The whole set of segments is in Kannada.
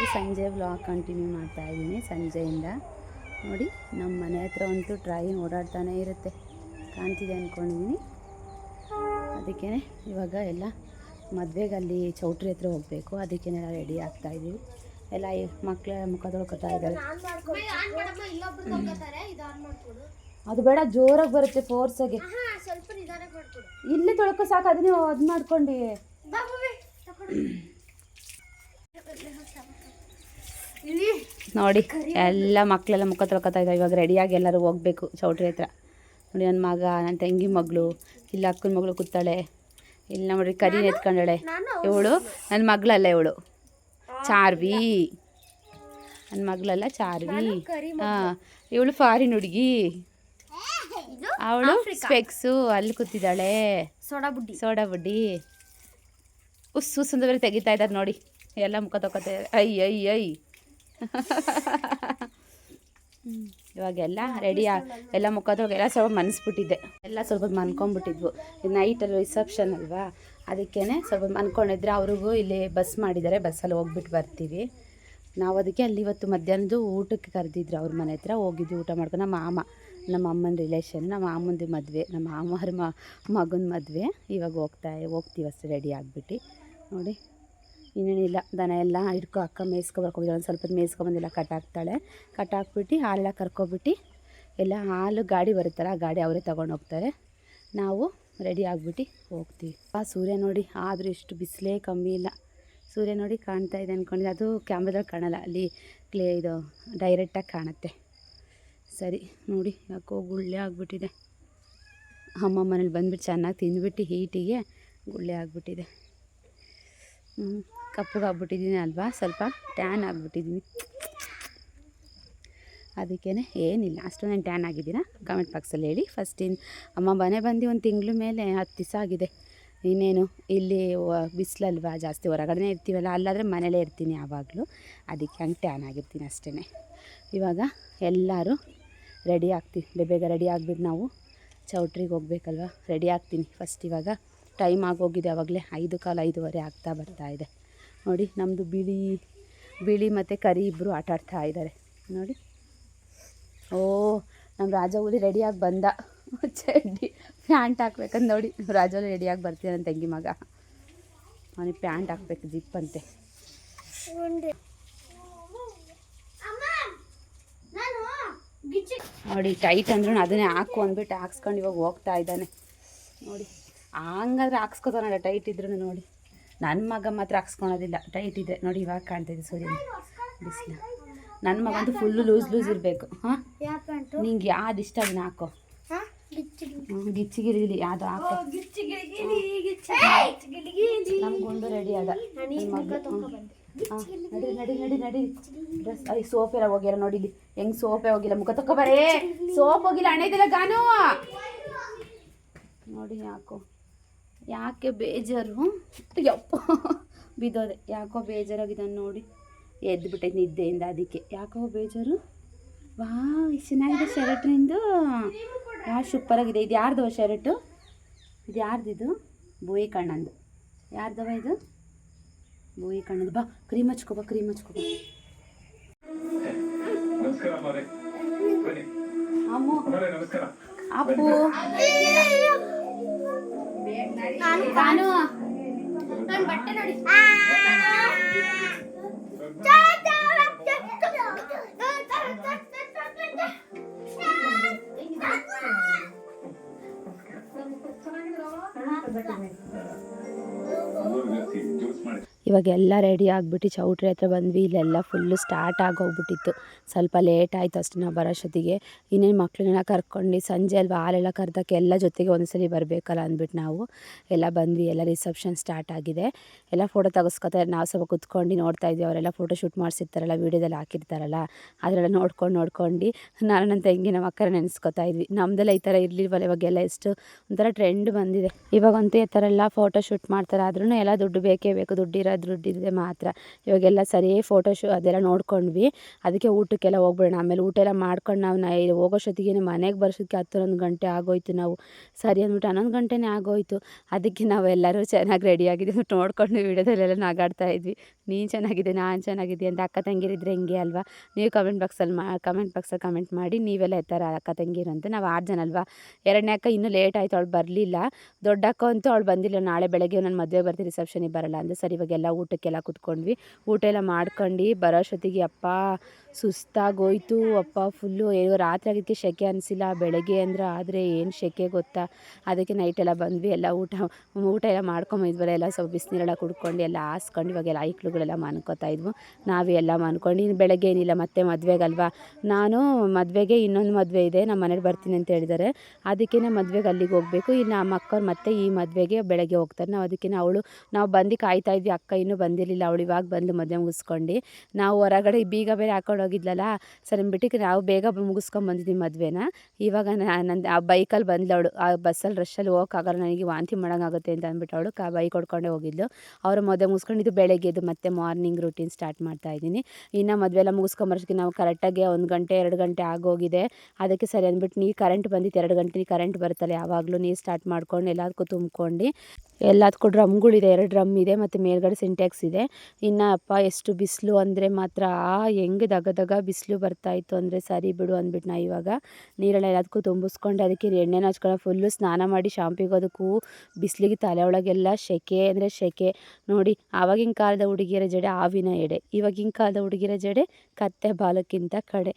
ಈ ಸಂಜೆ ವ್ಲಾಗ್ ಕಂಟಿನ್ಯೂ ಮಾಡ್ತಾ ಇದ್ದೀನಿ. ಸಂಜೆಯಿಂದ ನೋಡಿ ನಮ್ಮ ಮನೆ ಹತ್ರ ಅಂತೂ ಟ್ರೈನ್ ಓಡಾಡ್ತಾನೇ ಇರುತ್ತೆ. ಕಾಣ್ತಿದೆ ಅಂದ್ಕೊಂಡಿದ್ದೀನಿ ಅದಕ್ಕೇ ಇವಾಗ ಎಲ್ಲ ಮದುವೆಗೆ ಅಲ್ಲಿ ಚೌಟ್ರಿ ಹತ್ರ ಹೋಗಬೇಕು. ಅದಕ್ಕೇನೆಲ್ಲ ರೆಡಿ ಆಗ್ತಾ ಇದ್ದೀವಿ. ಎಲ್ಲ ಮಕ್ಕಳ ಮುಖ ತೊಳ್ಕೊತಾ ಇದ್ದಾರೆ. ಅದು ಬೇಡ, ಜೋರಾಗಿ ಬರುತ್ತೆ ಫೋರ್ಸಾಗಿ ಇಲ್ಲೇ ತೊಳ್ಕೊ ಸಾಕು, ಅದನ್ನೇ ಅದು ಮಾಡ್ಕೊಂಡು ಬಾ ಬಾ ತಕೊಡು ಇಲ್ಲಿ ನೋಡಿ ಎಲ್ಲ ಮಕ್ಕಳೆಲ್ಲ ಮುಖ ತೊಳ್ಕೊತಾ ಇದ್ದಾವೆ ಇವಾಗ ರೆಡಿಯಾಗಿ ಎಲ್ಲರೂ ಹೋಗಬೇಕು ಚೌಟ್ರಿ ಹತ್ರ. ನೋಡಿ ನನ್ನ ಮಗ ನನ್ನ ತಂಗಿ ಮಗಳು ಇಲ್ಲ ಅಕ್ಕನ ಮಗಳು ಕೂತಾಳೆ. ಇಲ್ಲಿ ನೋಡಿ ಕರಿ ಎತ್ಕೊಂಡಾಳೆ. ಇವಳು ನನ್ನ ಮಗಳಲ್ಲ ಇವಳು. ಚಾರ್ವಿ. ನನ್ನ ಮಗಳಲ್ಲ ಚಾರ್ವಿ. ಹಾಂ ಇವಳು ಫಾರಿನ್ ಹುಡುಗಿ. ಅವಳು ಸ್ಪೆಕ್ಸು ಅಲ್ಲಿ ಕೂತಿದ್ದಾಳೆ. ಸೋಡಾ ಬುಡ್ಡಿ. ಸೋಡಾ ಬುಡ್ಡಿ. ಉಸ್ ಉಸ್ ಅಂತ ತೆಗಿತಾ ಇದ್ದಾರೆ ನೋಡಿ. ಎಲ್ಲ ಮುಖ ತೊಗೊತಾ ಇದ್ದಾರೆ ಐ ಐ. ಇವಾಗೆಲ್ಲ ರೆಡಿ ಎಲ್ಲ ಮುಖದೊಳಗೆ ಎಲ್ಲ ಸ್ವಲ್ಪ ಮನ್ಸ್ಬಿಟ್ಟಿದ್ದೆ. ಎಲ್ಲ ಸ್ವಲ್ಪ ಮನ್ಕೊಂಡ್ಬಿಟ್ಟಿದ್ವು. ನೈಟಲ್ಲಿ ರಿಸೆಪ್ಷನ್ ಅಲ್ವಾ ಅದಕ್ಕೇ ಸ್ವಲ್ಪ ಮನ್ಕೊಂಡಿದ್ರೆ ಅವ್ರಿಗೂ ಇಲ್ಲಿ ಬಸ್ ಮಾಡಿದ್ದಾರೆ. ಬಸ್ಸಲ್ಲಿ ಹೋಗ್ಬಿಟ್ಟು ಬರ್ತೀವಿ. ನಾವು ಅದಕ್ಕೆ ಅಲ್ಲಿ ಇವತ್ತು ಮಧ್ಯಾಹ್ನದ್ದು ಊಟಕ್ಕೆ ಕರೆದಿದ್ರು ಅವ್ರ ಮನೆ ಹತ್ರ. ಹೋಗಿದ್ವಿ ಊಟ ಮಾಡ್ಕೊಂಡು. ನಮ್ಮ ಮಾಮ, ನಮ್ಮ ಅಮ್ಮನ ರಿಲೇಷನ್ ನಮ್ಮ ಮಾಮಂದು ಮದುವೆ, ನಮ್ಮ ಮಾಮರ ಮ ಮಗನ ಮದುವೆ. ಇವಾಗ ಹೋಗ್ತಾ ಹೋಗ್ತೀವಿ ಅಷ್ಟೇ ರೆಡಿ ಆಗಿಬಿಟ್ಟು. ನೋಡಿ. ಇನ್ನೇನಿಲ್ಲ, ದನ ಎಲ್ಲ ಹಿಡ್ಕೊ ಅಕ್ಕ ಮೇಯಿಸ್ಕೊ ಒಂದು ಸ್ವಲ್ಪ ಮೇಯ್ಸ್ಕೊಬಂದೆಲ್ಲ ಕಟ್ಟಾಕ್ತಾಳೆ ಕಟ್ಟಾಕ್ಬಿಟ್ಟು ಹಾಲೆಲ್ಲ ಕರ್ಕೊಬಿಟ್ಟು ಎಲ್ಲ ಹಾಲು ಗಾಡಿ ಬರುತ್ತಲ್ಲ, ಆ ಗಾಡಿ ಅವರೇ ತೊಗೊಂಡು ಹೋಗ್ತಾರೆ. ನಾವು ರೆಡಿ ಆಗಿಬಿಟ್ಟು ಹೋಗ್ತೀವಿ. ಆ ಸೂರ್ಯ ನೋಡಿ, ಆದರೂ ಇಷ್ಟು ಬಿಸಿಲೇ ಕಮ್ಮಿ ಇಲ್ಲ. ಸೂರ್ಯ ನೋಡಿ ಕಾಣ್ತಾ ಇದೆ ಅಂದ್ಕೊಂಡಿದ್ದೆ ಅದು ಕ್ಯಾಮ್ರಾದಲ್ಲಿ ಕಾಣಲ್ಲ, ಅಲ್ಲಿ ಕ್ಲೇ ಇದು ಡೈರೆಕ್ಟಾಗಿ ಕಾಣುತ್ತೆ. ಸರಿ, ನೋಡಿ, ಯಾಕೋ ಗುಳ್ಳೆ ಆಗಿಬಿಟ್ಟಿದೆ. ಅಮ್ಮ ಮನೇಲಿ ಬಂದ್ಬಿಟ್ಟು ಚೆನ್ನಾಗಿ ತಿಂದ್ಬಿಟ್ಟು ಹೀಟಿಗೆ ಗುಳ್ಳೆ ಆಗಿಬಿಟ್ಟಿದೆ. ಹ್ಞೂ ಕಪ್ಪಗಾಗ್ಬಿಟ್ಟಿದ್ದೀನಿ ಅಲ್ವಾ? ಸ್ವಲ್ಪ ಟ್ಯಾನ್ ಆಗಿಬಿಟ್ಟಿದ್ದೀನಿ. ಅದಕ್ಕೇ ಏನಿಲ್ಲ ಅಷ್ಟೊಂದೇನು ಟ್ಯಾನ್ ಆಗಿದ್ದೀರಾ? ಕಮೆಂಟ್ ಬಾಕ್ಸಲ್ಲಿ ಹೇಳಿ. ಫಸ್ಟ್ ಇನ್, ಅಮ್ಮ ಮನೆ ಬಂದು ಒಂದು ತಿಂಗಳ ಮೇಲೆ ಹತ್ತು ದಿವಸ ಆಗಿದೆ. ಇನ್ನೇನು, ಇಲ್ಲಿ ಬಿಸಿಲಲ್ವಾ? ಜಾಸ್ತಿ ಹೊರಗಡೆ ಇರ್ತೀವಲ್ಲ, ಅಲ್ಲಾದರೆ ಮನೇಲೇ ಇರ್ತೀನಿ ಯಾವಾಗಲೂ. ಅದಕ್ಕೆ ಹಂಗೆ ಟ್ಯಾನ್ ಆಗಿರ್ತೀನಿ ಅಷ್ಟೇ ಇವಾಗ ಎಲ್ಲರೂ ರೆಡಿ ಆಗ್ತೀವಿ ಬೇಗ ರೆಡಿ ಆಗಿಬಿಟ್ಟು ನಾವು ಚೌಟ್ರಿಗೆ ಹೋಗ್ಬೇಕಲ್ವ? ರೆಡಿ ಆಗ್ತೀನಿ. ಫಸ್ಟ್ ಇವಾಗ ಟೈಮ್ ಆಗೋಗಿದೆ ಆವಾಗಲೇ ಐದು ಕಾಲು ಐದೂವರೆ ಆಗ್ತಾ ಬರ್ತಾ ಇದೆ. ನೋಡಿ ನಮ್ಮದು ಬಿಳಿ ಬಿಳಿ ಮತ್ತು ಕರಿ ಇಬ್ಬರು ಆಟ ಆಡ್ತಾ ಇದ್ದಾರೆ ನೋಡಿ. ಓ ನಮ್ಮ ರಾಜವೂಲಿ ರೆಡಿಯಾಗಿ ಬಂದ. ಚಡ್ಡಿ ಪ್ಯಾಂಟ್ ಹಾಕ್ಬೇಕಂತ ನೋಡಿ. ರಾಜವೂಲಿ ರೆಡಿಯಾಗಿ ಬರ್ತೀನಿ ನನ್ನ ತಂಗಿ ಮಗ. ಅವನಿಗೆ ಪ್ಯಾಂಟ್ ಹಾಕ್ಬೇಕು, ಜಿಪ್ ಅಂತೆ. ಅಮ್ಮ ನಾನು ಗಿಚ್ಚಿ ನೋಡಿ ಟೈಟ್ ಅಂದ್ರೂ ಅದನ್ನೇ ಹಾಕು ಅಂದ್ಬಿಟ್ಟು ಹಾಕ್ಸ್ಕೊಂಡು ಇವಾಗ ಹೋಗ್ತಾ ಇದ್ದಾನೆ. ನೋಡಿ, ಹಂಗಾದ್ರೆ ಹಾಕ್ಸ್ಕೊತಾನಲ್ಲ ಟೈಟ್ ಇದ್ರೂ ನೋಡಿ. ನನ್ನ ಮಗ ಮಾತ್ರ ಹಾಕ್ಸ್ಕೊಳೋದಿಲ್ಲ. ಟೈಟ್ ಇದೆ. ನೋಡಿ ಇವಾಗ ಕಾಣ್ತಾ ಇದೆ ಸೂರ್ಯ. ಬಿಸಿಲು ನನ್ನ ಮಗಂತೂ ಫುಲ್ಲು ಲೂಸ್ ಲೂಸ್ ಇರಬೇಕು. ಹಾಂ? ನಿಂಗೆ ಯಾವ್ದು ಇಷ್ಟ ಅದನ್ನ ಹಾಕೋ. ಗಿಚ್ಚಿ ಹ್ಮ್, ಗಿಚ್ಚಿಗಿರಿಲಿ ಯಾವುದು ಹಾಕೋ. ಗಿಚ್ಚಿ ಗಿಲಿಗಿಲಿ ಗಿಚ್ಚಿ ಗಿಲಿಗಿಲಿ ನಮ್ಮ ಗುಂಡು ರೆಡಿ ಅದ. ಹಾಂ ನಡಿ ನಡಿ ನಡಿ ನಡಿ. ಡ್ರೆಸ್ ಐ ಸೋಪ್ ಎಲ್ಲ ಹೋಗ್ಯಾರ ನೋಡಿ ಇಲ್ಲಿ. ಹೆಂಗ್ ಸೋಪೇ ಹೋಗಿಲ್ಲ? ಮುಖ ತಕ್ಕೊಬರೇ ಸೋಪ್ ಹೋಗಿಲ್ಲ ಹಣೆದಿಲ್ಲ ಗಾನು. ನೋಡಿ ಯಾಕೋ ಯಾಕೆ ಬೇಜಾರು? ಯಪ್ಪ. ಬಿದ್ದೋದೆ. ಯಾಕೋ ಬೇಜಾರಾಗಿದೆ ನೋಡಿ. ಎದ್ದು ಬಿಟ್ಟೈತೆ ನಿದ್ದೆಯಿಂದ ಅದಕ್ಕೆ. ಯಾಕೋ ಬೇಜಾರು? ವಾ ಇಷ್ಟು ಚೆನ್ನಾಗಿದೆ ಶರ್ಟ್ ನಿಂದು. ವಾ ಸೂಪರಾಗಿದೆ? ಇದು ಯಾರ್ದವ ಶರ್ಟು? ಇದು ಯಾರ್ದಿದು? ಬೋಯಿ ಕಣ್ಣಂದು. ಯಾರ್ದವ ಇದು? ಬೋಯಿ ಕಣ್ಣದು. ಬಾ ಕ್ರೀಮ್ ಹಚ್ಕೊ ಬಾ ಕ್ರೀಮ್ ಹಚ್ಕೊ ಬಾ. ನಮಸ್ಕಾರ ಮಾರೆ ಬನ್ನಿ. ಅಮ್ಮು. ಅಪ್ಪು. ನಾನು ನಾನು ನನ್ನ ಬಟ್ಟೆ ನೋಡಿ. ಜ್ಯೂಸ್ ಮಾಡಿ ಇವಾಗ ಎಲ್ಲ ರೆಡಿ ಆಗಿಬಿಟ್ಟು ಚೌಟ್ರಿ ಹತ್ರ ಬಂದ್ವಿ. ಇಲ್ಲೆಲ್ಲ ಫುಲ್ಲು ಸ್ಟಾರ್ಟ್ ಆಗೋಗ್ಬಿಟ್ಟಿತ್ತು. ಸ್ವಲ್ಪ ಲೇಟ್ ಆಯಿತು ಅಷ್ಟು ನಾವು ಬರೋಷ್ಟೊತ್ತಿಗೆ ಇನ್ನೇನು ಮಕ್ಕಳನ್ನೆಲ್ಲ ಕರ್ಕೊಂಡು ಸಂಜೆ ಅಲ್ವಾ ಹಾಲೆಲ್ಲ ಕರ್ದಕ್ಕೆ ಎಲ್ಲ ಜೊತೆಗೆ ಒಂದ್ಸಲಿ ಬರಬೇಕಲ್ಲ ಅಂದ್ಬಿಟ್ಟು ನಾವು. ಎಲ್ಲ ಬಂದ್ವಿ. ಎಲ್ಲ ರಿಸೆಪ್ಷನ್ ಸ್ಟಾರ್ಟ್ ಆಗಿದೆ. ಎಲ್ಲ ಫೋಟೋ ತೆಗೆಸ್ಕೊತಾರೆ. ನಾವು ಸ್ವಲ್ಪ ಕುತ್ಕೊಂಡು ನೋಡ್ತಾ ಇದ್ವಿ. ಅವರೆಲ್ಲ ಫೋಟೋ ಶೂಟ್ ಮಾಡಿಸಿರ್ತಾರಲ್ಲ ವೀಡಿಯೋದಲ್ಲಿ ಹಾಕಿರ್ತಾರಲ್ಲ. ಅದರೆಲ್ಲ ನೋಡ್ಕೊಂಡು ನೋಡ್ಕೊಂಡು ನಾನು ನನ್ನ ತಂಗಿ ನಮ್ಮ ಅಕ್ಕರ ನೆನೆಸ್ಕೊತಾ ಇದ್ವಿ. ನಮ್ಮದೆಲ್ಲ ಈ ಥರ ಇರಲಿಲ್ವಲ್ಲ. ಇವಾಗೆಲ್ಲ ಎಷ್ಟು ಒಂಥರ ಟ್ರೆಂಡ್ ಬಂದಿದೆ. ಇವಾಗಂತೂ ಈ ಥರ ಎಲ್ಲ ಫೋಟೋ ಶೂಟ್ ಮಾಡ್ತಾರೆ ಆದ್ರೂ ಎಲ್ಲ ದುಡ್ಡು ಬೇಕೇ ಬೇಕು. ದುಡ್ಡು ಇರೋದು ದುಡ್ಡು ಇದ್ರೆ ಮಾತ್ರ. ಇವಾಗೆಲ್ಲ ಸರಿ ಫೋಟೋ ಶೂ ಅದೆಲ್ಲ ನೋಡ್ಕೊಂಡ್ವಿ. ಅದಕ್ಕೆ ಊಟಕ್ಕೆಲ್ಲ ಹೋಗ್ಬಿಡೋಣ. ಆಮೇಲೆ ಊಟ ಎಲ್ಲ ಮಾಡ್ಕೊಂಡು ನಾವು ನಾ ಹೋಗೋಷ್ಟೊತ್ತಿಗೆ ಮನೆಗೆ ಬರ್ಸೋದಕ್ಕೆ ಹತ್ತೊಂದು ಗಂಟೆ ಆಗೋಯ್ತು ನಾವು. ಸರಿ ಅಂದ್ಬಿಟ್ಟು ಹನ್ನೊಂದು ಗಂಟೆನೇ ಆಗೋಯ್ತು. ಅದಕ್ಕೆ ನಾವೆಲ್ಲರೂ ಚೆನ್ನಾಗಿ ರೆಡಿಯಾಗಿದ್ದು ನೋಡ್ಕೊಂಡು ವೀಡಿಯೋದಲ್ಲೆಲ್ಲ ನಗಾಡ್ತಾ ಇದ್ವಿ. ನೀನು ಚೆನ್ನಾಗಿದೆ, ನಾನು ಚೆನ್ನಾಗಿದೆ ಅಂತ ಅಕ್ಕ ತಂಗಿರಿದ್ರೆ ಹೆಂಗೆ ಅಲ್ವಾ? ನೀವು ಕಮೆಂಟ್ ಬಾಕ್ಸಲ್ಲಿ ಮಾ ಕಮೆಂಟ್ ಬಾಕ್ಸಲ್ಲಿ ಕಮೆಂಟ್ ಮಾಡಿ ನೀವೆಲ್ಲ ಎತ್ತಾರ ಅಕ್ಕ ತಂಗಿರು ಅಂತ. ನಾವು ಆರು ಜನ ಅಲ್ವಾ? ಎರಡನೇ ಅಕ್ಕ ಇನ್ನೂ ಲೇಟ್ ಆಯಿತು, ಅವಳು ಬರಲಿಲ್ಲ. ದೊಡ್ಡ ಅಕ್ಕ ಅಂತೂ ಅವಳು ಬಂದಿಲ್ಲ. ನಾಳೆ ಬೆಳಗ್ಗೆ ನನ್ನ ಮದುವೆ ಬರ್ತೀನಿ ರಿಸೆಪ್ಷನಿಗೆ ಬರಲ್ಲ ಅಂದರೆ ಸರಿ, ಇವಾಗೆಲ್ಲ ಊಟಕ್ಕೆಲ್ಲ ಕುತ್ಕೊಂಡ್ವಿ. ಊಟ ಎಲ್ಲ ಮಾಡ್ಕೊಂಡು ಬರೋಷ್ಟೊತ್ತಿಗೆ ಅಪ್ಪ ಸುಸ್ತಾಗೋಯ್ತು. ಅಪ್ಪ, ಫುಲ್ಲು ರಾತ್ರಿ ಆಗಿದ್ದಕ್ಕೆ ಸೆಕೆ ಅನಿಸಿಲ್ಲ. ಬೆಳಗ್ಗೆ ಅಂದ್ರೆ ಆದರೆ ಏನು ಸೆಕೆ ಗೊತ್ತಾ? ಅದಕ್ಕೆ ನೈಟೆಲ್ಲ ಬಂದ್ವಿ. ಎಲ್ಲ ಊಟ ಊಟ ಎಲ್ಲ ಮಾಡ್ಕೊಂಬಂದ್ವಲ್ಲ ಎಲ್ಲ ಸ್ವಲ್ಪ ಬಿಸಿನೀರೆಲ್ಲ ಕುಡ್ಕೊಂಡು, ಎಲ್ಲ ಹಾಸ್ಕೊಂಡು ಇವಾಗೆಲ್ಲ ಐಕ್ಳುಗಳೆಲ್ಲ ಮಾನ್ಕೋತಾ ಇದ್ವು. ನಾವೇ ಎಲ್ಲ ಮಾನ್ಕೊಂಡು, ಇನ್ನು ಬೆಳಗ್ಗೆ ಏನಿಲ್ಲ, ಮತ್ತೆ ಮದುವೆಗಲ್ವಾ? ನಾನು ಮದುವೆಗೆ ಇನ್ನೊಂದು ಮದುವೆ ಇದೆ, ನಮ್ಮ ಮನೇಲಿ ಬರ್ತೀನಿ ಅಂತ ಹೇಳಿದ್ದಾರೆ ಅದಕ್ಕೆ ಮದುವೆಗೆ ಅಲ್ಲಿಗೆ ಹೋಗಬೇಕು. ಇನ್ನು ನಮ್ಮ ಅಕ್ಕವ್ರು ಮತ್ತೆ ಈ ಮದುವೆಗೆ ಬೆಳಗ್ಗೆ ಹೋಗ್ತಾರೆ. ನಾವು ಅದಕ್ಕೆ ಅವಳು, ನಾವು ಬಂದು ಕಾಯ್ತಾ ಇದ್ವಿ. ಅಕ್ಕ ಇನ್ನೂ ಬಂದಿರಲಿಲ್ಲ. ಅವಳು ಇವಾಗ ಬಂದು ಮದುವೆ ಮುಗಿಸ್ಕೊಂಡು. ನಾವು ಹೊರಗಡೆ ಬೀಗ ಬೇರೆ ಹಾಕೊಂಡು ಹೋಗಿದ್ಲಲ್ಲ ಸರ್ ಅಂದ್ಬಿಟ್ಟು ನಾವು ಬೇಗ ಮುಗಿಸ್ಕೊಂಡು ಬಂದಿದ್ವಿ ಮದುವೆನ. ಇವಾಗ ನಂದು ಆ ಬೈಕಲ್ಲಿ ಬಂದ್ಲು ಅವಳು ಆ ಬಸ್ಸಲ್ಲಿ ರಶಲ್ಲಿ ಹೋಗೋಕ್ಕಾಗಲ್ಲ, ನನಗೆ ವಾಂತಿ ಮಾಡೋಂಗಾಗುತ್ತೆ ಅಂತ ಅಂದ್ಬಿಟ್ಟು ಅವಳು ಕಾ, ಬೈಕ್ ಹೊಡ್ಕೊಂಡೇ ಹೋಗಿದ್ಲು. ಅವ್ರ ಮದುವೆ ಮುಗಿಸ್ಕೊಂಡಿದ್ದು ಬೆಳಗ್ಗೆದು ಮತ್ತೆ ಮಾರ್ನಿಂಗ್ ರೂಟೀನ್ ಸ್ಟಾರ್ಟ್ ಮಾಡ್ತಾ ಇದ್ದೀನಿ. ಇನ್ನು ಮದುವೆ ಎಲ್ಲ ಮುಗಿಸ್ಕೊಂಬರೋಕ್ಕೆ ನಾವು ಕರೆಕ್ಟಾಗಿ ಒಂದು ಗಂಟೆ, ಎರಡು ಗಂಟೆ ಆಗೋಗಿದೆ. ಅದಕ್ಕೆ ಸರಿ ಅಂದ್ಬಿಟ್ಟು ನೀರು ಕರೆಂಟ್ ಬಂದಿತ್ತು, ಎರಡು ಗಂಟೆ ಕರೆಂಟ್ ಬರುತ್ತಲ್ಲ ಯಾವಾಗಲೂ ನೀರು ಸ್ಟಾರ್ಟ್ ಮಾಡ್ಕೊಂಡು ಎಲ್ಲದಕ್ಕೂ ತುಂಬ್ಕೊಂಡು. ಎಲ್ಲದಕ್ಕೂ ಡ್ರಮ್ಗಳಿದೆ, ಎರಡು ಡ್ರಮ್ ಇದೆ ಮತ್ತು ಮೇಲ್ಗಡೆ ಸಿಂಟ್ಯಾಕ್ಸ್ ಇದೆ. ಇನ್ನು ಅಪ್ಪ ಎಷ್ಟು ಬಿಸಿಲು ಅಂದರೆ ಮಾತ್ರ ಆ ಹೆಂಗೆ ದಗ ದಗ ಬಿಸಿಲು ಬರ್ತಾಯಿತ್ತು ಅಂದರೆ ಸರಿ ಬಿಡು ಅಂದ್ಬಿಟ್ಟು ನಾ ಇವಾಗ. ನೀರೆಲ್ಲ ಎಲ್ಲದಕ್ಕೂ ತುಂಬಿಸ್ಕೊಂಡು ಅದಕ್ಕೆ ಎಣ್ಣೆನ ಹಚ್ಕೊಳ್ಳೋ ಫುಲ್ಲು ಸ್ನಾನ ಮಾಡಿ ಶಾಂಪಿಗೋದಕ್ಕೂ ಬಿಸಿಲಿಗೆ ತಲೆ ಒಳಗೆಲ್ಲ ಸೆಕೆ ಅಂದರೆ ಸೆಕೆ ನೋಡಿ, ಆವಾಗಿನ ಕಾಲದ ಹುಡುಗಿಯರ ಜಡೆ ಆವಿನ ಎಡೆ, ಇವಾಗಿನ ಕಾಲದ ಹುಡುಗಿಯರ ಜಡೆ ಕತ್ತೆ ಬಾಲಕ್ಕಿಂತ ಕಡೆ.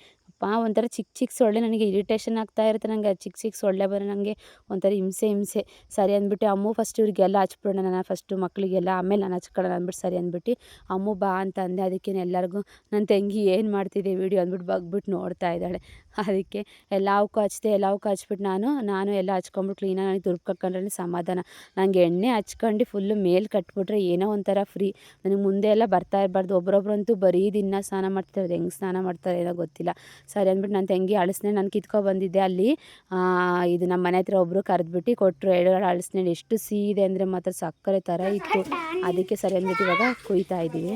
ಒಂಥರ ಚಿಕ್ಕ ಚಿಕ್ಕ ಸೊಳ್ಳೆ ನನಗೆ ಇರಿಟೇಷನ್ ಆಗ್ತಾ ಇರುತ್ತೆ. ನನಗೆ ಚಿಕ್ಕ ಚಿಕ್ಕ ಸೊಳ್ಳೆ ಬರೋ ನನಗೆ ಒಂಥರ ಹಿಂಸೆ ಹಿಂಸೆ. ಸರಿ ಅಂದ್ಬಿಟ್ಟು ಅಮ್ಮು ಫಸ್ಟ್ ಇವ್ರಿಗೆಲ್ಲ ಹಚ್ಬಿಡೋಣ, ನಾನು ಫಸ್ಟು ಮಕ್ಕಳಿಗೆಲ್ಲ ಆಮೇಲೆ ನಾನು ಹಚ್ಕೊಳ್ಳೋಣ ಅಂದ್ಬಿಟ್ಟು ಸರಿ ಅಂದ್ಬಿಟ್ಟು ಅಮ್ಮು ಬಾ ಅಂತ ಅಂದೆ ಅದಕ್ಕೆ ಎಲ್ಲರಿಗೂ ನನ್ನ ತಂಗಿ ಏನು ಮಾಡ್ತಿದ್ದೆ ವೀಡಿಯೋ ಅಂದ್ಬಿಟ್ಟು ಬಗ್ಬಿಟ್ಟು ನೋಡ್ತಾ ಇದ್ದಾಳೆ. ಅದಕ್ಕೆ ಎಲ್ಲವಕ್ಕೂ ಎಲ್ಲ ಎಲ್ಲವಕ್ಕೂ ಹಚ್ಬಿಟ್ಟು ನಾನು ನಾನು ಎಲ್ಲ ಹಚ್ಕೊಂಬಿಟ್ಟು ಕ್ಲೀನಾಗಿ ನನಗೆ ಕಟ್ಕೊಂಡ್ರೆ ಸಮಾಧಾನ. ನನಗೆ ಎಣ್ಣೆ ಹಚ್ಕೊಂಡು ಫುಲ್ಲು ಮೇಲೆ ಕಟ್ಬಿಟ್ರೆ ಏನೋ ಒಂಥರ ಫ್ರೀ ನನಗೆ ಮುಂದೆ ಎಲ್ಲ ಬರ್ತಾ ಇರಬಾರ್ದು. ಒಬ್ರೊಬ್ರಂತೂ ಬರೀ ದಿನ ಸ್ನಾನ ಮಾಡ್ತಾರೆ ಅದು ಹೆಂಗೆ ಸ್ನಾನ ಮಾಡ್ತಾರೆ ಏನೋ ಗೊತ್ತಿಲ್ಲ. ಸರಿ ಅಂದ್ಬಿಟ್ಟು ನಾನು ತಂಗಿ ಅಳಿಸ್ನೆ ನಾನು ಕಿತ್ಕೊ ಬಂದಿದ್ದೆ ಅಲ್ಲಿ. ಇದು ನಮ್ಮ ಮನೆ ಹತ್ರ ಒಬ್ಬರು ಕರೆದ್ಬಿಟ್ಟು ಕೊಟ್ಟರು ಎರಡು ಅಳಿಸ್ನೆ. ಎಷ್ಟು ಸಿ ಇದೆ ಅಂದರೆ ಮಾತ್ರ ಸಕ್ಕರೆ ಥರ ಇತ್ತು. ಅದಕ್ಕೆ ಸರಿ ಅಂದ್ಬಿಟ್ಟು ಇವಾಗ ಕುಯ್ತಾ ಇದ್ದೀವಿ.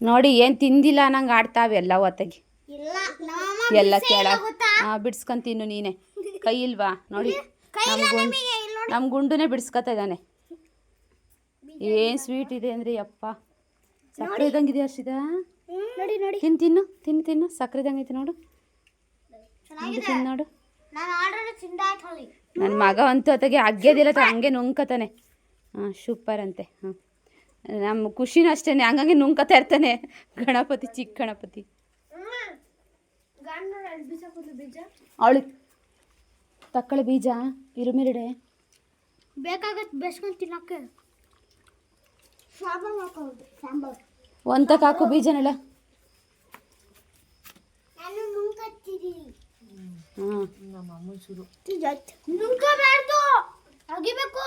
ನೋಡಿ ಏನು ತಿಂದಿಲ್ಲ ನಂಗೆ ಆಡ್ತಾವೆ ಎಲ್ಲ ಒತ್ತಗೆ ಎಲ್ಲ ಕೇಳ ಬಿಡ್ಸ್ಕೊಂಡ್ ತಿನ್ನು ನೀನೆ. ಕೈ ಇಲ್ವಾ? ನೋಡಿ ನಮ್ಮ ಗುಂಡು ನಮ್ಮ ಗುಂಡುನೇ ಬಿಡ್ಸ್ಕೊತಾ ಇದ್ದಾನೆ. ಏನು ಸ್ವೀಟ್ ಇದೆ ಅಂದರೆ ಯಪ್ಪ. ಸಕ್ಕರೆ ಇದ್ದಂಗಿದೆ ಹರ್ಷಿದ ನೋಡಿ ನೋಡಿ. ತಿನ್ನು ತಿನ್ನು ತಿನ್ನು. ಸಕ್ಕರೆ ಇದ್ದಂಗೆ ಐತೆ ನೋಡು. ತಿನ್ನು ನೋಡು ನನ್ನ ಮಗ ಅಂತೂ ಅತ್ತಗೆ ಅಗ್ಗೆದಿಲ್ಲ ತ ಹಂಗೆ ನುಂಗ್ಕತಾನೆ. ಹಾಂ ಸೂಪರ್ ಅಂತೆ ಹಾಂ. ನಮ್ಮ ಖುಷಿನೂ ಅಷ್ಟೇ ಹಂಗಂಗೆ ನುಂಗ್ಕತಾ ಇರ್ತಾನೆ ಗಣಪತಿ ಚಿಕ್ಕ ಗಣಪತಿ. ಗಂಡು ಬೀಜ ಕೂದಲು ಬೀಜ ಅವಳು ತಕ್ಕಳೆ ಬೀಜ ಇರುಮಿರಡೆ. ಬೇಕಾಗತ್ತೆ ಬೇಸ್ಕೊಂಡು ತಿನ್ನಕ್ಕೆ. ಒಂತಕ್ಕೆ ಹಾಕು ಬೀಜನೆಲ್ಲ. ನಾನು ಅಮ್ಮನ ಹಾಂ ನುಂಗಬಾರ್ದು ಅಗಿಬೇಕು.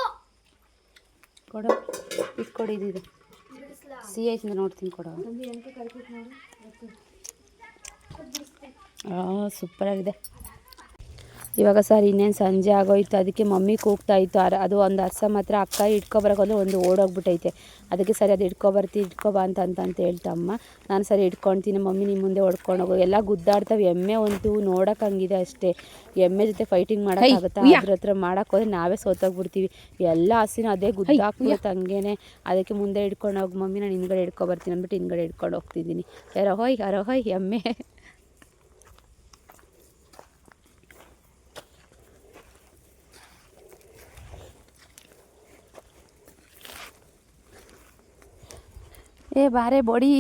ಕೊಡು. ಇದು ಕೊಡು ಇದು ಇದು. ಸಿಹಿ ಐತಿಂದ ನೋಡ್ತೀನಿ ಕೊಡು. ಹಾಂ ಸೂಪರಾಗಿದೆ ಇವಾಗ ಸರ್ ಇನ್ನೇನು ಸಂಜೆ ಆಗೋಯ್ತು ಅದಕ್ಕೆ ಮಮ್ಮಿ ಕೂಗ್ತಾ ಇತ್ತು. ಅರ ಅದು ಒಂದು ಅರ್ಸ ಮಾತ್ರ ಅಕ್ಕ ಇಟ್ಕೊಬರಕ್ಕೆ ಒಂದು ಓಡೋಗ್ಬಿಟ್ಟೈತೆ. ಅದಕ್ಕೆ ಸರಿ ಅದು ಇಟ್ಕೊಬರ್ತಿ ಇಟ್ಕೊಬಾ ಅಂತ ಅಂತ ಅಂತ ಹೇಳ್ತಮ್ಮ ನಾನು ಸರಿ ಇಟ್ಕೊಳ್ತೀನಿ ಮಮ್ಮಿ ನಿಮ್ಮ ಮುಂದೆ ಹೊಡ್ಕೊಂಡು ಹೋಗು. ಎಲ್ಲ ಗುದ್ದಾಡ್ತಾವೆ ಎಮ್ಮೆ ಒಂದು ನೋಡೋಕೆ ಹಂಗಿದೆ ಅಷ್ಟೇ. ಎಮ್ಮೆ ಜೊತೆ ಫೈಟಿಂಗ್ ಮಾಡೋಕ್ಕಾಗುತ್ತಾ ಅದ್ರ ಹತ್ರ ಮಾಡೋಕೆ ಹೋದ್ರೆ ನಾವೇ ಸೋತೋಗ್ಬಿಡ್ತೀವಿ. ಎಲ್ಲ ಹಸಿನ ಅದೇ ಗುದ್ದಾಕ್ಬಿಡುತ್ತೆ ಹಂಗೇನೆ. ಅದಕ್ಕೆ ಮುಂದೆ ಇಟ್ಕೊಂಡು ಹೋಗಿ ಮಮ್ಮಿ ನಾನು ಹಿಂದ್ಗಡೆ ಇಟ್ಕೊಬರ್ತೀನಿ ಅಂದ್ಬಿಟ್ಟು ಹಿಂದ್ಗಡೆ ಇಟ್ಕೊಂಡು ಹೋಗ್ತಿದ್ದೀನಿ. ಯಾರೋ ಹೋಯ್ ಯಾರೋ ಹೋಯ್ ಎಮ್ಮೆ. ಏ ಬಾರೆ ಬೋಡಿ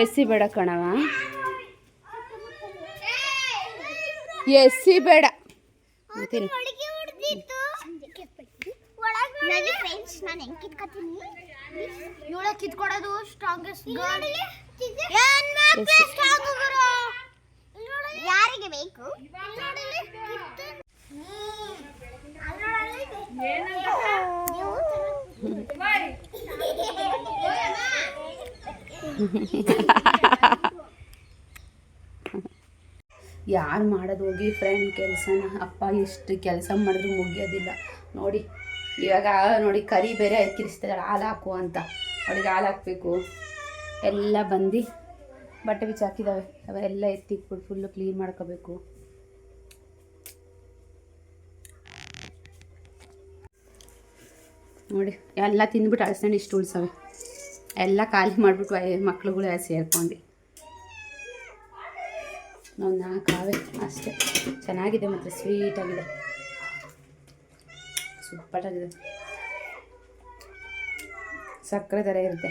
ಎಸಿ ಬೇಡ ಕಣವ. ಎಸ್ಸಿ ಬೇಡ. ತಿನ್ನು ನಾನು ಹೆಂಗ್ ಕಿತ್ಕೊತೀನಿ? ಇವಳ ಕಿತ್ಕೊಡೋದು ಸ್ಟ್ರಾಂಗೆಸ್ಟ್. ಯಾರಿಗೆ ಬೇಕು? ಯಾರು ಮಾಡೋದು ಹೋಗಿ ಫ್ರೆಂಡ್ ಕೆಲಸನ? ಅಪ್ಪ ಎಷ್ಟು ಕೆಲಸ ಮಾಡಿದ್ರು ಮುಗಿಯೋದಿಲ್ಲ. ನೋಡಿ ಇವಾಗ ನೋಡಿ ಕರಿ ಬೇರೆ ಕಿರಿಸ್ತಾರೆ ಹಾಲು ಹಾಕು ಅಂತ. ಅವಳಿಗೆ ಹಾಲು ಹಾಕಬೇಕು. ಎಲ್ಲ ಬಂದು ಬಟ್ಟೆ ಬಿಚ್ಚಿ ಹಾಕಿದ್ದಾವೆ ಅವೆಲ್ಲ ಎತ್ತಿಕ್ಬಿಟ್ಟು ಫುಲ್ಲು ಕ್ಲೀನ್ ಮಾಡ್ಕೋಬೇಕು. ನೋಡಿ, ಎಲ್ಲ ತಿಂದ್ಬಿಟ್ಟು ಅಳಸಂಡು ಇಷ್ಟು ಉಳ್ಸವೆ ಎಲ್ಲ ಖಾಲಿ ಮಾಡಿಬಿಟ್ಟು ಮಕ್ಳುಗಳು ಸೇರ್ಕೊಂಡು. ನಾವು ನಾಲ್ಕಾವೆ ಅಷ್ಟೇ. ಚೆನ್ನಾಗಿದೆ ಮತ್ತು ಸ್ವೀಟಾಗಿದೆ ಸೂಪರಾಗಿದೆ ಸಕ್ಕರೆ ಥರ ಇರುತ್ತೆ.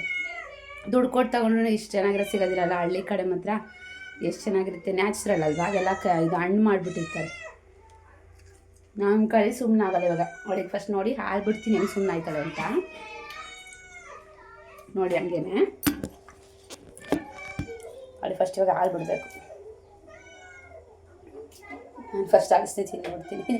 ದುಡ್ಡು ಕೊಟ್ಟು ತಗೊಂಡ್ರೆ ಇಷ್ಟು ಚೆನ್ನಾಗಿರೋ ಸಿಗೋದಿರಲ್ಲ. ಹಳ್ಳಿ ಕಡೆ ಮಾತ್ರ ಎಷ್ಟು ಚೆನ್ನಾಗಿರುತ್ತೆ. ನ್ಯಾಚುರಲ್ ಅಲ್ವಾ? ಅದೆಲ್ಲ ಕ ಇದು ಹಣ್ಣು ಮಾಡಿಬಿಟ್ಟಿರ್ತಾರೆ. ನಮ್ಮ ಕಡೆ ಸುಮ್ಮನೆ ಆಗಲ್ಲ ಇವಾಗ. ಅವಳಿಗೆ ಫಸ್ಟ್ ನೋಡಿ ಹಾಲು ಬಿಡ್ತೀನಿ. ಹೆಂಗೆ ಸುಮ್ಮನೆ ಆಯ್ತಾಳೆ ಅಂತ. ನೋಡಿ ಹಂಗೇನೆ. ಅವಳಿಗೆ ಫಸ್ಟ್ ಇವಾಗ ಹಾಲು ಬಿಡಬೇಕು. ನಾನು ಫಸ್ಟ್ ಅಳಿಸ್ತೀನಿ ತಿಂದ್ಬಿಡ್ತೀನಿ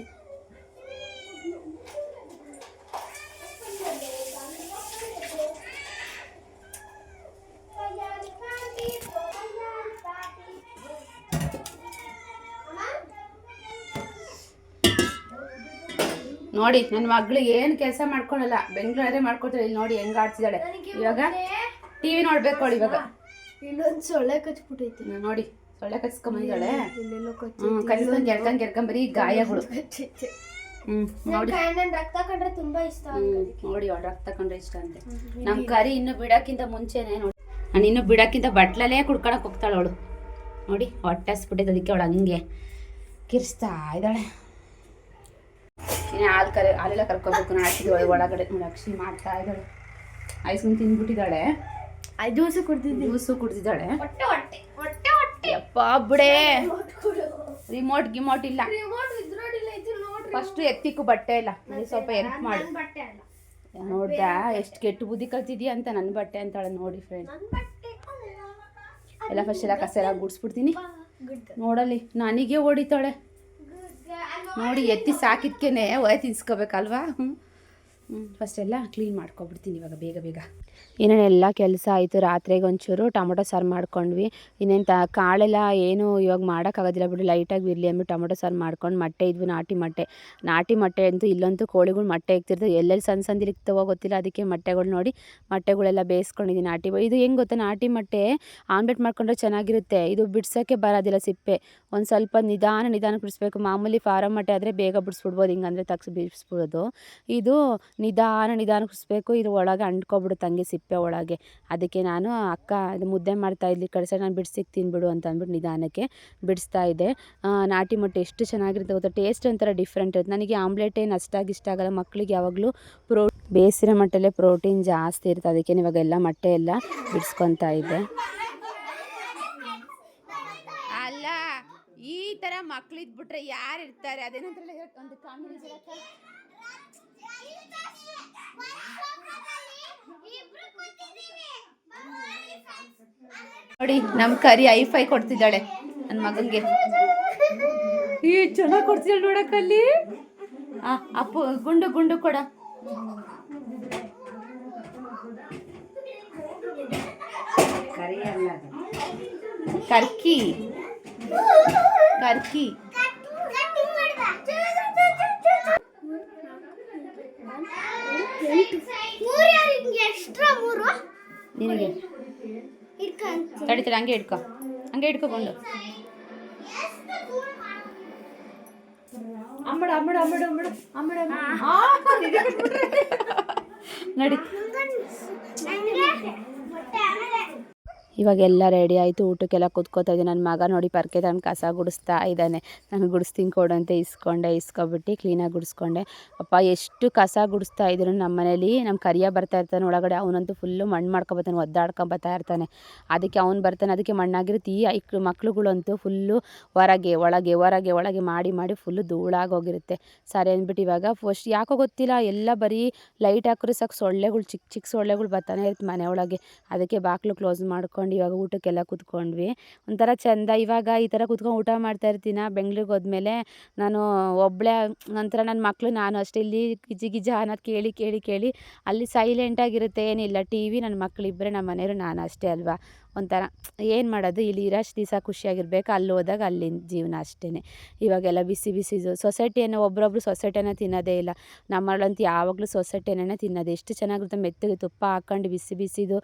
ನೋಡಿ ನನ್ನ ಮಗಳು ಏನು ಕೆಲಸ ಮಾಡ್ಕೊಳಲ್ಲ ಬೆಂಗ್ಳೂರೇ ಮಾಡ್ಕೊತಾರೆ ಇಲ್ಲಿ ನೋಡಿ ಹೆಂಗೆ ಆಡ್ತಿದ್ದಾಳೆ. ಇವಾಗ ಟಿ ವಿ ನೋಡ್ಬೇಕು ಅವಳು ಇವಾಗ. ಇಲ್ಲೊಂದು ಸೊಳ್ಳೆ ಕಚ್ಬಿಟ್ಟೈತಿ. ನೋಡಿ ಸೊಳ್ಳೆ ಕಚ್ಕೊಂಬಂದಿದ್ದಾಳೆ ಕಚ್ಕೊಂಡ್ ಕೆರ್ಕೊಂಡ್ ಕೆರ್ಕೊಂಡ್ ಬರೀ ಗಾಯಗಳು. ನೋಡಿ. ರಕ್ತ ಕಂಡ್ರೆ ತುಂಬಾ ಇಷ್ಟ ನೋಡಿ ಅವಳು ರಕ್ತ ಕಂಡ್ರೆ ಇಷ್ಟ ಅಂತೆ. ನಮ್ಮ ಕರಿ ಇನ್ನು ಬಿಡಕ್ಕಿಂತ ಮುಂಚೆನೆ ನೋಡಿ. ನಾನು ಇನ್ನು ಬಿಡಕ್ಕಿಂತ ಬಟ್ಲಲ್ಲೇ ಕುಡ್ಕೊಳಕ್ ಹೋಗ್ತಾಳೆ ಅವಳು. ನೋಡಿ ಹೊಟ್ಟೆ ಹಸ್ಬಿಟ್ಟೈತೆ ಅದಕ್ಕೆ ಅವಳು ಹಂಗೆ ಕಿರ್ಸ್ತಾ ಇದ್ದಾಳೆ. ಇನ್ನು ಹಾಲು ಕರೆ ಹಾಲೆಲ್ಲ ಕರ್ಕೋಬೇಕು. ಒಳಗೆ ಒಳಗಡೆ ಲಕ್ಷ್ಮಿ ಮಾಡ್ತಾ ಇದ್ದಾಳೆ. ಐಸ್ ಕ್ರೀಮ್ ತಿಂದ್ಬಿಟ್ಟಿದ್ದಾಳೆ. ಐದು ದಿವಸ ಕುಡ್ದಿದ್ದು. ಜ್ಯೂಸು ಕುಡ್ದಿದ್ದಾಳೆ. ಯಪ್ಪ ಬಿಡೆ. ರಿಮೋಟ್ ಗಿಮೋಟ್ ಇಲ್ಲ. ಫಸ್ಟ್ ಎತ್ತಿಕ್ಕು ಬಟ್ಟೆ ಇಲ್ಲ. ಸ್ವಲ್ಪ ಹೆಲ್ಪ್ ಮಾಡಿ. ನೋಡ್ದ? ಎಷ್ಟು ಕೆಟ್ಟು ಬುದ್ಧಿ ಕಲ್ತಿದ್ಯಾ ಅಂತ ನನ್ನ ಬಟ್ಟೆ ಅಂತಾಳೆ ನೋಡಿ ಫ್ರೆಂಡ್ ಎಲ್ಲ ಫಸ್ಟ್ ಎಲ್ಲ ಕಸ ಎಲ್ಲ ಗುಡಿಸ್ಬಿಡ್ತೀನಿ. ಗುಡ್ ನೋಡಲಿ ನನಗೆ ಹೊಡಿತಾಳೆ. ನೋಡಿ ಎತ್ತಿ ಸಾಕಿದ್ಕೇನೆ ತಿನ್ಸ್ಕೋಬೇಕಲ್ವಾ? ಹ್ಞೂ ಫಸ್ಟ್ ಎಲ್ಲ ಕ್ಲೀನ್ ಮಾಡ್ಕೊಬಿಡ್ತೀನಿ ಇವಾಗ ಬೇಗ ಬೇಗ. ಏನೇನೆಲ್ಲ ಕೆಲಸ ಆಯಿತು ರಾತ್ರಿಗೆ ಒಂಚೂರು ಟೊಮೊಟೊ ಸಾರು ಮಾಡ್ಕೊಂಡ್ವಿ. ಇನ್ನೇನು ತ ಕಾಳೆಲ್ಲ ಏನು ಇವಾಗ ಮಾಡೋಕ್ಕಾಗೋದಿಲ್ಲ ಬಿಡು, ಲೈಟಾಗಿ ಇರಲಿ ಅಂದ್ಬಿಟ್ಟು ಟೊಮೊಟೊ ಸಾರು ಮಾಡ್ಕೊಂಡು ಮೊಟ್ಟೆ ಇದ್ವು, ನಾಟಿ ಮೊಟ್ಟೆ. ನಾಟಿ ಮೊಟ್ಟೆ ಅಂತೂ ಇಲ್ಲಂತೂ ಕೋಳಿಗಳು ಮೊಟ್ಟೆ ಇಕ್ತಿರ್ತವೆ. ಎಲ್ಲೆಲ್ಲಿ ಸಣ್ಣ ಸಣ್ಣ ಗೊತ್ತಿಲ್ಲ, ಅದಕ್ಕೆ ಮೊಟ್ಟೆಗಳು ನೋಡಿ ಮೊಟ್ಟೆಗಳೆಲ್ಲ ಬೇಯಿಸ್ಕೊಂಡಿದ್ದೀನಿ ನಾಟಿ ಇದು ಹೆಂಗೆ ಗೊತ್ತಾ? ನಾಟಿ ಮೊಟ್ಟೆ ಆಮ್ಲೆಟ್ ಮಾಡ್ಕೊಂಡ್ರೆ ಚೆನ್ನಾಗಿರುತ್ತೆ. ಇದು ಬಿಡ್ಸೋಕ್ಕೆ ಬರೋದಿಲ್ಲ ಸಿಪ್ಪೆ. ಒಂದು ಸ್ವಲ್ಪ ನಿಧಾನ ನಿಧಾನ ಬಿಡಿಸ್ಬೇಕು ಮಾಮೂಲಿ ಫಾರಂ ಮೊಟ್ಟೆ ಆದರೆ ಬೇಗ ಬಿಡಿಸ್ಬಿಡ್ಬೋದು, ಹಿಂಗಂದ್ರೆ ತಗ್ಸಿ ಬಿಡಿಸ್ಬಿಡೋದು. ಇದು ನಿಧಾನ ನಿಧಾನ ಬಿಡಿಸ್ಬೇಕು ಇದು ಒಳಗೆ ಅಂಟ್ಕೊಬಿಡುತ್ತೆ ಹಂಗೆ ಸಿಪ್ಪೆ. ಒಳಗೆ. ಅದಕ್ಕೆ ನಾನು ಅಕ್ಕ ಇದು ಮುದ್ದೆ ಮಾಡ್ತಾ ಇದ್ಲಿ ಕಡೆ ನಾನು ಬಿಡಿಸಿಕ್ ತಿನ್ಬಿಡು ಅಂತ ಅಂದ್ಬಿಟ್ಟು ನಿಧಾನಕ್ಕೆ ಬಿಡಿಸ್ತಾ ಇದ್ದೆ. ನಾಟಿ ಮೊಟ್ಟೆ ಎಷ್ಟು ಚೆನ್ನಾಗಿರುತ್ತೆ ಗೊತ್ತಾ? ಟೇಸ್ಟ್ ಒಂಥರ ಡಿಫ್ರೆಂಟ್ ಇರುತ್ತೆ. ನನಗೆ ಆಮ್ಲೆಟ್ ಏನು ಅಷ್ಟಾಗಿ ಇಷ್ಟ ಆಗಲ್ಲ. ಮಕ್ಕಳಿಗೆ ಯಾವಾಗಲೂ ಪ್ರೋ, ಬೇಸಿರ ಮಟ್ಟಲ್ಲೇ ಪ್ರೋಟೀನ್ ಜಾಸ್ತಿ ಇರುತ್ತೆ. ಅದಕ್ಕೆ ಇವಾಗ ಎಲ್ಲ ಮೊಟ್ಟೆ ಎಲ್ಲ ಬಿಡಿಸ್ಕೊತಾ ಇದ್ದೆ. ಅಲ್ಲ, ಈ ಥರ ಮಕ್ಳು ಇದ್ಬಿಟ್ರೆ ಯಾರು ಇರ್ತಾರೆ? ಅದೇನಂತ ಒಂದು ಕಾಮಿಡಿ ನೋಡಿ ನಮ್ಮ ಕರಿ ಐಫೈ ಕೊಡ್ತಿದ್ದಾಳೆ ನನ್ನ ಮಗನಿಗೆ. ಈ ಚೆನ್ನಾಗಿ ಕೊಡ್ತಿದ್ದಾಳೆ ನೋಡಕ್ಕಲ್ಲಿ ಅಪ್ಪು ಗುಂಡು ಗುಂಡು ಕೊಡ. ಕರ್ಕಿ. ಕರ್ಕಿ. ನಿನಗೆ ಇಟ್ಕೊಂತ ತಡಿತಾರೆ ಹಂಗೆ ಇಟ್ಕೊ ಹಂಗೆ ಇಟ್ಕೊಕೊಂಡು ಅಂಬಡ ಅಂಬಡ ಅಂಬಡ ಅಂಬಡ ಅಂಬಡ ನಡಿ ಇವಾಗೆಲ್ಲ ರೆಡಿ ಆಯಿತು, ಊಟಕ್ಕೆಲ್ಲ ಕೂತ್ಕೋತಾ ಇದ್ದೀನಿ ನನ್ನ ಮಗ ನೋಡಿ ಪರ್ಕೆ ತನ್ನ ಕಸ ಗುಡಿಸ್ತಾ ಇದ್ದಾನೆ. ನಾನು ಗುಡಿಸ್ತೀನಿ ಕೊಡಂತೆ ಇಸ್ಕೊಂಡೆ, ಇಸ್ಕೊಬಿಟ್ಟು ಕ್ಲೀನಾಗಿ ಗುಡಿಸ್ಕೊಂಡೆ. ಅಪ್ಪ, ಎಷ್ಟು ಕಸ ಗುಡಿಸ್ತಾ ಇದ್ರು ನಮ್ಮ ಮನೇಲಿ. ನಮ್ಮ ಕರಿಯ ಬರ್ತಾ ಇರ್ತಾನೆ ಒಳಗಡೆ. ಅವನಂತೂ ಫುಲ್ಲು ಮಣ್ಣು ಮಾಡ್ಕೊಬರ್ತಾನೆ ಒದ್ದಾಡ್ಕೊಂಬತ್ತಾ ಇರ್ತಾನೆ. ಅದಕ್ಕೆ ಅವ್ನು ಬರ್ತಾನೆ. ಅದಕ್ಕೆ ಮಣ್ಣಾಗಿರುತ್ತೆ. ಈ ಐಕ್ ಮಕ್ಳುಗಳಂತೂ ಫುಲ್ಲು ಹೊರಗೆ, ಒಳಗೆ ಹೊರಗೆ, ಒಳಗೆ ಮಾಡಿ ಮಾಡಿ ಫುಲ್ಲು ಧೂಳಾಗೋಗಿರುತ್ತೆ ಸರಿ ಅಂದ್ಬಿಟ್ಟು ಇವಾಗ ಫಸ್ಟ್ ಯಾಕೋ ಗೊತ್ತಿಲ್ಲ. ಎಲ್ಲ ಬರೀ ಲೈಟ್ ಹಾಕಿದ್ರೆ ಸಾಕು. ಸೊಳ್ಳೆಗಳು ಚಿಕ್ಕ ಚಿಕ್ಕ ಸೊಳ್ಳೆಗಳು ಬರ್ತಾನೆ ಇರುತ್ತೆ ಮನೆಯೊಳಗೆ ಅದಕ್ಕೆ ಬಾಗಿಲು ಕ್ಲೋಸ್ ಮಾಡ್ಕೊಂಡು. ಇವಾಗ ಊಟಕ್ಕೆಲ್ಲ ಕೂತ್ಕೊಂಡ್ವಿ. ಒಂಥರ ಚೆಂದ. ಇವಾಗ ಈ ಥರ ಕೂತ್ಕೊಂಡು ಊಟ ಮಾಡ್ತಾ ಇರ್ತೀನ? ಬೆಂಗ್ಳೂರಿಗೆ ಹೋದ್ಮೇಲೆ ನಾನು ಒಬ್ಬಳೇ ನಂತರ ನನ್ನ ಮಕ್ಕಳು ನಾನು ಅಷ್ಟೇ. ಇಲ್ಲಿ ಗಿಜಿ ಗಿಜ ಅನ್ನೋದು ಕೇಳಿ ಕೇಳಿ ಕೇಳಿ ಅಲ್ಲಿ ಸೈಲೆಂಟಾಗಿರುತ್ತೆ ಏನಿಲ್ಲ. ಟಿ ವಿ ನನ್ನ ಮಕ್ಕಳಿಬ್ಬರೇ ನಮ್ಮ ಮನೆಯವರು ನಾನು ಅಷ್ಟೇ ಅಲ್ವಾ? ಒಂಥರ ಏನು ಮಾಡೋದು? ಇಲ್ಲಿ ಇರೋಷ್ಟು ದಿವಸ ಖುಷಿಯಾಗಿರ್ಬೇಕು, ಅಲ್ಲಿ ಹೋದಾಗ ಅಲ್ಲಿನ ಜೀವನ ಅಷ್ಟೇ ಇವಾಗೆಲ್ಲ ಬಿಸಿ ಬಿಸಿದು ಸೊಸೈಟಿಯನ್ನು ಒಬ್ರೊಬ್ರು ಸೊಸೈಟಿಯನ್ನು ತಿನ್ನೋದೇ ಇಲ್ಲ. ನಮ್ಮಲ್ಲಂತೂ ಯಾವಾಗಲೂ ಸೊಸೈಟಿಯನ್ನೇ ತಿನ್ನೋದು. ಎಷ್ಟು ಚೆನ್ನಾಗಿರುತ್ತೆ ಮೆತ್ತಗೆ ತುಪ್ಪ ಹಾಕ್ಕೊಂಡು ಬಿಸಿ ಬಿಸಿದು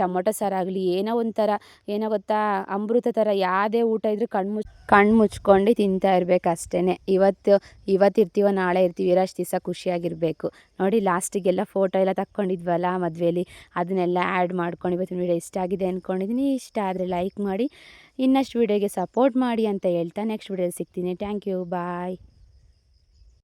ಟೊಮೊಟೊ ಸಾರಾಗಲಿ ಏನೋ ಒಂಥರ, ಏನೋ ಗೊತ್ತಾ, ಅಮೃತ ಥರ ಯಾವುದೇ ಊಟ ಇದ್ದರೂ ಕಣ್ಣು ಕಣ್ಣು ಮುಚ್ಕೊಂಡು ತಿಂತಾ ಇರಬೇಕು ಅಷ್ಟೇ ಇವತ್ತು ಇವತ್ತು ಇರ್ತೀವೋ ನಾಳೆ ಇರ್ತೀವಿ, ಇರೋಷ್ಟು ದಿವಸ ಖುಷಿಯಾಗಿರಬೇಕು. ನೋಡಿ, ಲಾಸ್ಟಿಗೆಲ್ಲ ಫೋಟೋ ಎಲ್ಲ ತಕ್ಕೊಂಡಿದ್ವಲ್ಲ ಮದುವೆಯಲ್ಲಿ ಅದನ್ನೆಲ್ಲ ಆ್ಯಡ್ ಮಾಡ್ಕೊಂಡು ಇವತ್ತಿನ ವೀಡಿಯೋ ಇಷ್ಟ ಆಗಿದೆ ಅಂದ್ಕೊಂಡಿದ್ದೀನಿ ಇಷ್ಟ ಆದರೆ ಲೈಕ್ ಮಾಡಿ. ಇನ್ನಷ್ಟು ವೀಡಿಯೋಗೆ ಸಪೋರ್ಟ್ ಮಾಡಿ ಅಂತ ಹೇಳ್ತಾ ನೆಕ್ಸ್ಟ್ ವೀಡಿಯೋಲಿ ಸಿಗ್ತೀನಿ. Thank you bye